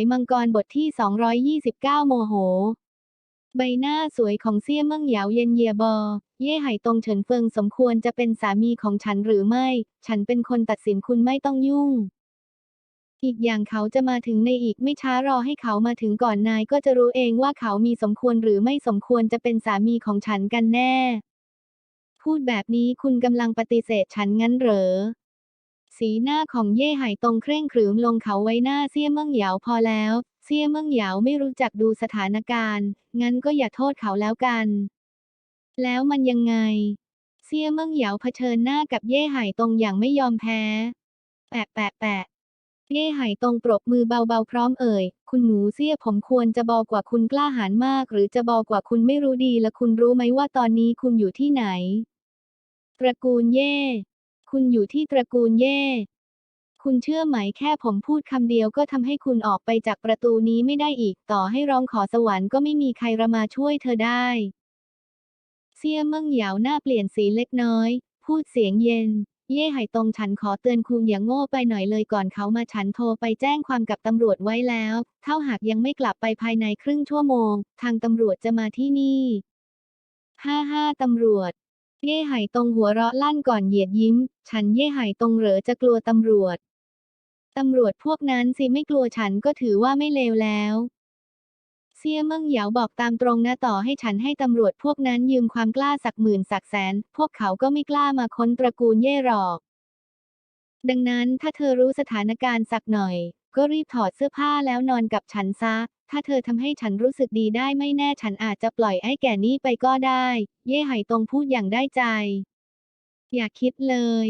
ยมังกรบทที่ 229 โมโห ใบหน้าสวยของเซี่ยเมิ่งเหยาเย็นเยียบอ เย่ไห่ตรงเฉินเฟิงสมควรจะเป็นสามีของฉันหรือไม่ ฉันเป็นคนตัดสินคุณไม่ต้องยุ่ง อีกอย่างเขาจะมาถึงในอีกไม่ช้ารอให้เขามาถึงก่อนนายก็จะรู้เองว่าเขามีสมควรหรือไม่สมควรจะเป็นสามีของฉันกันแน่ พูดแบบนี้คุณกำลังปฏิเสธฉันงั้นเหรอ สีหน้าของเย่ไห่ตงเคร่งขรึมลงเขาไว้หน้าเซี่ยเมิ่งเหยาพอแล้ว เซี่ยเมิ่งเหยาไม่รู้จักดูสถานการณ์ งั้นก็อย่าโทษเขาแล้วกัน แล้วมันยังไง เซี่ยเมิ่งเหยาเผชิญหน้ากับเย่ไห่ตงอย่างไม่ยอมแพ้ แปะแปะแปะเย่ไห่ตรงปรบมือเบาๆพร้อมเอ่ย คุณหนูเซี่ยผมควรจะบอกว่าคุณกล้าหาญมาก หรือจะบอกว่าคุณไม่รู้ดีและคุณรู้ไหมว่าตอนนี้คุณอยู่ที่ไหน ตระกูลเย่ คุณอยู่ที่ตระกูลเย่ คุณเชื่อไหมแค่ผมพูดคำเดียวก็ทำให้คุณออกไปจากประตูนี้ไม่ได้อีก ต่อให้ร้องขอสวรรค์ก็ไม่มีใครระมาช่วยเธอได้ เซี่ยเมิ่งเหยาหน้าเปลี่ยนสีเล็กน้อย พูดเสียงเย็น เย่ไห่ตรงฉันขอเตือนคุณอย่างโง่ไปหน่อยเลยก่อนเขามาฉันโทรไปแจ้งความกับตำรวจไว้แล้ว เท่าหากยังไม่กลับไปภายในครึ่งชั่วโมง ทางตำรวจจะมาที่นี่ ห้าห้าตำรวจ เย่ไห่ตรงหัวเราะลั่นก่อนเหยียดยิ้ม ฉันเย่ไห่ตรงเหรอจะกลัวตำรวจ ตำรวจพวกนั้นสิไม่กลัวฉันก็ถือว่าไม่เลวแล้วเซี่ยเมิงเหยาบอกตามตรงนะต่อให้ฉันให้ตำรวจพวกนั้นยืมความกล้าสักหมื่นสักแสน พวกเขาก็ไม่กล้ามาค้นตระกูลเย่หรอก ดังนั้นถ้าเธอรู้สถานการณ์สักหน่อย ก็รีบถอดเสื้อผ้าแล้วนอนกับฉันซะ ถ้าเธอทำให้ฉันรู้สึกดีได้ไม่แน่ฉันอาจจะปล่อยไอ้แก่นี้ไปก็ได้ เย่ไห่ตรงพูดอย่างได้ใจ อย่าคิดเลย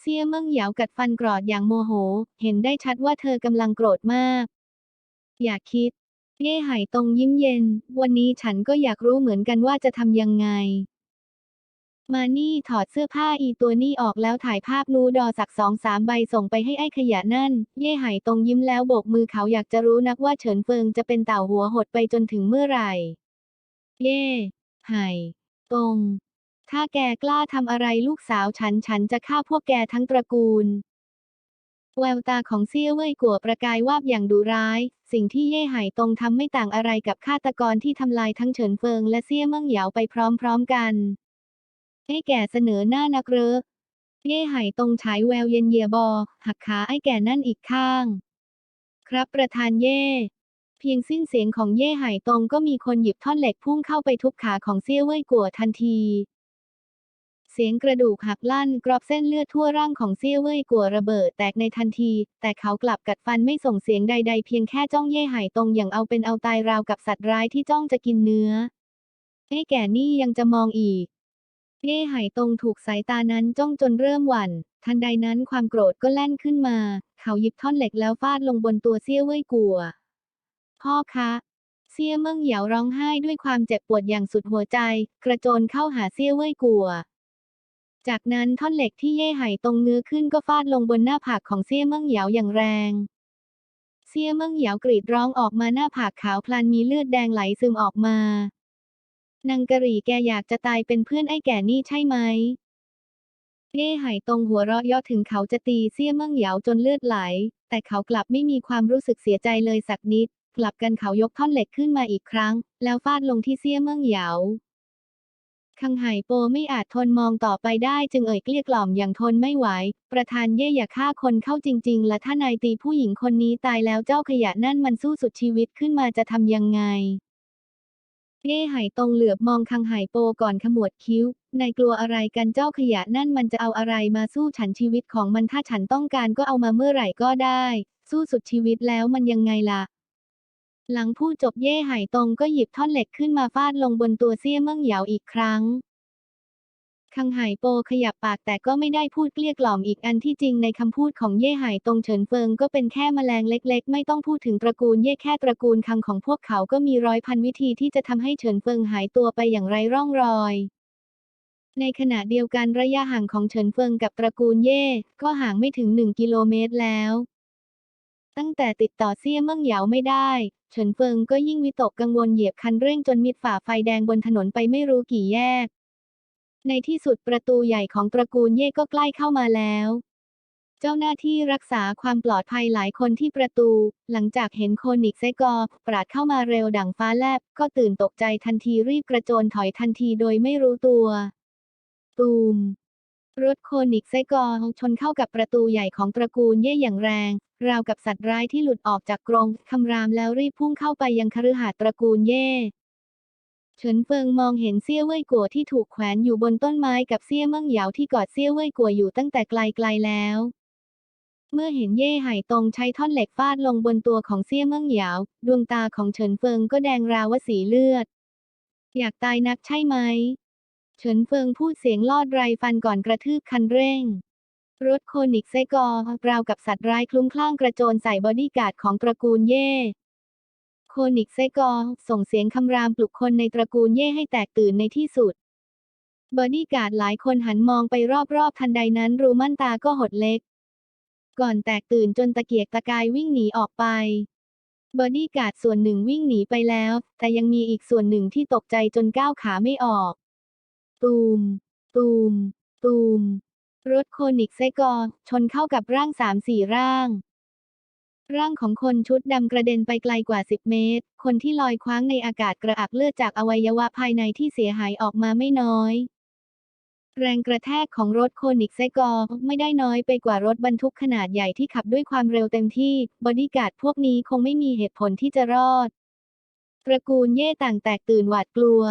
เซี่ยเมิ่งเหยากัดฟันกรอดอย่างโมโห เห็นได้ชัดว่าเธอกำลังโกรธมาก อย่าคิด เย่ไห่ตรงยิ้มเย็น วันนี้ฉันก็อยากรู้เหมือนกันว่าจะทำยังไง มานี่ถอดเสื้อผ้าอีตัวนี่ออกแล้วถ่ายภาพนูดอสักสองสามใบส่งไปให้ไอ้ขยะนั่น เย่ไห่ตรงยิ้มแล้วโบกมือเขาอยากจะรู้นักว่าเฉินเฟิงจะเป็นเต่าหัวหดไปจนถึงเมื่อไหร่ เย่ไห่ตรง ถ้าแกกล้าทำอะไรลูกสาวฉันฉันจะฆ่าพวกแกทั้งตระกูลแววตาของเซี่ยเว่ยกัวประกายวาบอย่างดุร้าย สิ่งที่เย่ไห่ตรงทำไม่ต่างอะไรกับฆาตกรที่ทำลายทั้งเฉินเฟิงและเซี่ยเมิ่งเหยาไปพร้อมๆกัน ไอ้แก่เสนอหน้านักเรอเย่ไห่ตรงฉายแววเย็นเยียบอ หักขาไอ้แก่นั่นอีกข้าง ครับประธานเย่เพียงสิ้นเสียงของเย่ไห่ตรงก็มีคนหยิบท่อนเหล็กพุ่งเข้าไปทุบขาของเซี่ยเว่ยกัวทันที เสียงกระดูกหักลั่นกรอบเส้นเลือดทั่วร่างของเซี่ยเว่ยกัวระเบิดแตกในทันที แต่เขากลับกัดฟันไม่ส่งเสียงใด ๆ เพียงแค่จ้องเย่ไห่ตรงอย่างเอาเป็นเอาตายราวกับสัตว์ร้ายที่จ้องจะกินเนื้อไอ้แก่นี่ยังจะมองอีก เย่ไห่ตงถูกสายตานั้นจ้องจนเริ่มหวั่น ทันใดนั้นความโกรธก็แล่นขึ้นมา เขาหยิบท่อนเหล็กแล้วฟาดลงบนตัวเซี่ยเว่ยกัว พ่อคะ เซี่ยเมิ่งเหยาร้องไห้ด้วยความเจ็บปวดอย่างสุดหัวใจ กระโจนเข้าหาเซี่ยเว่ยกัว จากนั้นท่อนเหล็กที่เย่ไห่ตรงเงื้อขึ้นก็ฟาดลงบนหน้าผากของเซี่ยเมิ่งเหยาอย่างแรงเซี่ยเมิ่งเหยากรีดร้องออกมาหน้าผากขาวพลันมีเลือดแดงไหลซึมออกมา นางกะหรี่แกอยากจะตายเป็นเพื่อนไอ้แก่นี่ใช่ไหมเย่ไห่ตรงหัวเราะย่อถึงเขาจะตีเซี่ยเมิ่งเหยาจนเลือดไหล แต่เขากลับไม่มีความรู้สึกเสียใจเลยสักนิด กลับกันเขายกท่อนเหล็กขึ้นมาอีกครั้ง แล้วฟาดลงที่เซี่ยเมิ่งเหยาคังไห่โปไม่อาจทนมองต่อไปได้จึงเอ่ยเกลี้ยกล่อมอย่างทนไม่ไหว ประธานเย่อย่าฆ่าคนเข้าจริง ๆ และถ้านายตีผู้หญิงคนนี้ตายแล้วเจ้าขยะนั่นมันสู้สุดชีวิตขึ้นมาจะทำยังไง เย่ไห่ตรงเหลือบมองคังไห่โปก่อนขมวดคิ้ว นายกลัวอะไรกันเจ้าขยะนั่นมันจะเอาอะไรมาสู้ฉันชีวิตของมันถ้าฉันต้องการก็เอามาเมื่อไหร่ก็ได้ สู้สุดชีวิตแล้วมันยังไงล่ะ หลังพูดจบเย่ไห่ตงก็หยิบท่อนเหล็กขึ้นมาฟาดลงบนตัวเซี่ยเมิ่งเหยาอีกครั้ง คังไห่โปขยับปากแต่ก็ไม่ได้พูดเกลี้ยกล่อมอีกอันที่จริงในคำพูดของเย่ไห่ตรงเฉินเฟิงก็เป็นแค่แมลงเล็ก ๆ ไม่ต้องพูดถึงตระกูลเย่แค่ตระกูลคังของพวกเขาก็มีร้อยพันวิธีที่จะทำให้เฉินเฟิงหายตัวไปอย่างไรร่องรอย ในขณะเดียวกันระยะห่างของเฉินเฟิงกับตระกูลเย่ก็ห่างไม่ถึงหนึ่งกิโลเมตรแล้ว ตั้งแต่ติดต่อเซี่ยเมิ่งเหยาไม่ได้เฉินเฟิงก็ยิ่งวิตกกังวลเหยียบคันเร่งจนมิดฝ่าไฟแดงบนถนนไปไม่รู้กี่แยก ในที่สุดประตูใหญ่ของตระกูลเย่ก็ใกล้เข้ามาแล้ว เจ้าหน้าที่รักษาความปลอดภัยหลายคนที่ประตู หลังจากเห็นโคนิกไซกอร์ปราดเข้ามาเร็วดั่งฟ้าแลบ ก็ตื่นตกใจทันทีรีบกระโจนถอยทันทีโดยไม่รู้ตัว ตูม รถโคนิกไซกอร์ชนเข้ากับประตูใหญ่ของตระกูลเย่อย่างแรง ราวกับสัตว์ร้ายที่หลุดออกจากกรงคำรามแล้วรีบพุ่งเข้าไปยังคฤหาสน์ตระกูลเย่ เฉินเฟิงมองเห็นเซี่ยเว่ยกัวที่ถูกแขวนอยู่บนต้นไม้กับเซี่ยเมิ่งเหยาที่กอดเซี่ยเว่ยกัวอยู่ตั้งแต่ไกลๆแล้ว เมื่อเห็นเย่ไห่ตงใช้ท่อนเหล็กฟาดลงบนตัวของเซี่ยเมิ่งเหยาดวงตาของเฉินเฟิงก็แดงราวสีเลือด อยากตายนักใช่ไหมเฉินเฟิงพูดเสียงลอดไรฟันก่อนกระทืบคันเร่ง รถโคนิกไซกอร์ราวกับสัตว์ร้ายคลุ้มคลั่งกระโจนใส่บอดี้การ์ดของตระกูลเย่ โคนิกไซกอร์ส่งเสียงคำรามปลุกคนในตระกูลเย่ให้แตกตื่นในที่สุด บอดี้การ์ดหลายคนหันมองไปรอบๆทันใดนั้นรูมั่นตาก็หดเล็ก ก่อนแตกตื่นจนตะเกียกตะกายวิ่งหนีออกไป บอดี้การ์ดส่วนหนึ่งวิ่งหนีไปแล้ว แต่ยังมีอีกส่วนหนึ่งที่ตกใจจนก้าวขาไม่ออก ตูม ตูม ตูม รถโคนิกไซกอร์ชนเข้ากับร่างสามสี่ร่าง ร่างของคนชุดดำกระเด็นไปไกลกว่า 10 เมตร คนที่ลอยคว้างในอากาศกระอักเลือดจากอวัยวะภายในที่เสียหายออกมาไม่น้อย แรงกระแทกของรถโคนิกไซกอร์ไม่ได้น้อยไปกว่ารถบรรทุกขนาดใหญ่ที่ขับด้วยความเร็วเต็มที่ บอดี้การ์ดพวกนี้คงไม่มีเหตุผลที่จะรอด ตระกูลเย่ต่างแตกตื่นหวาดกลัว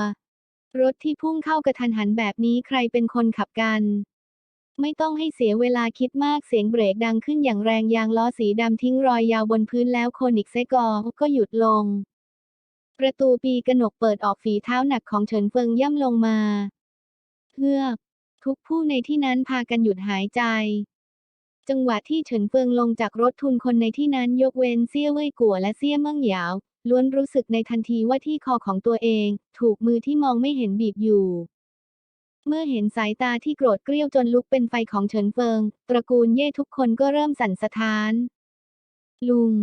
รถที่พุ่งเข้ากระทันหันแบบนี้ใครเป็นคนขับกัน ไม่ต้องให้เสียเวลาคิดมากเสียงเบรกดังขึ้นอย่างแรงยางล้อสีดำทิ้งรอยยาวบนพื้นแล้วโคนิกไซกอก็หยุดลง ประตูปีกนกเปิดออกฝีเท้าหนักของเฉินเฟิงย่ำลงมาเฮือกทุกผู้ในที่นั้นพากันหยุดหายใจ จังหวะที่เฉินเฟิงลงจากรถทุนคนในที่นั้นยกเว้นเซี่ยเว่ยกัวและเซี่ยเมิ่งเหยาวล้วนรู้สึกในทันทีว่าที่คอของตัวเอง ถูกมือที่มองไม่เห็นบีบอยู่ เมื่อเห็นสายตาที่โกรธเกรี้ยวจนลุกเป็นไฟของเฉินเฟิง ตระกูลเย่ทุกคนก็เริ่มสั่นสะท้าน ลุง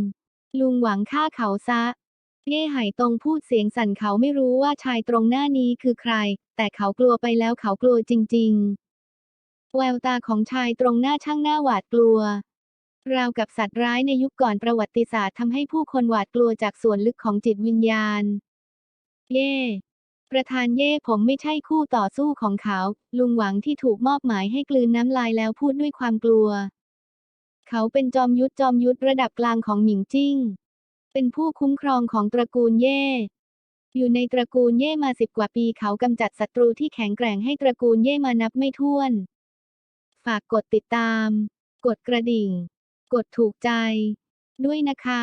ลุงหวังฆ่าเขาซะ เย่ไห่ตงพูดเสียงสั่นเขาไม่รู้ว่าชายตรงหน้านี้คือใคร แต่เขากลัวไปแล้วเขากลัวจริง ๆ แววตาของชายตรงหน้าช่างหน้าหวาดกลัว ราวกับสัตว์ร้ายในยุคก่อนประวัติศาสตร์ทำให้ผู้คนหวาดกลัวจากส่วนลึกของจิตวิญญาณ เย่ ประธานเย่ผมไม่ใช่คู่ต่อสู้ของเขา ลุงหวังที่ถูกมอบหมายให้กลืนน้ำลายแล้วพูดด้วยความกลัว เขาเป็นจอมยุทธจอมยุทธระดับกลางของหมิงจิ้ง เป็นผู้คุ้มครองของตระกูลเย่ อยู่ในตระกูลเย่มาสิบกว่าปีเขากำจัดศัตรูที่แข็งแกร่งให้ตระกูลเย่มานับไม่ถ้วน ฝากกดติดตาม กดกระดิ่ง กดถูกใจ ด้วยนะคะ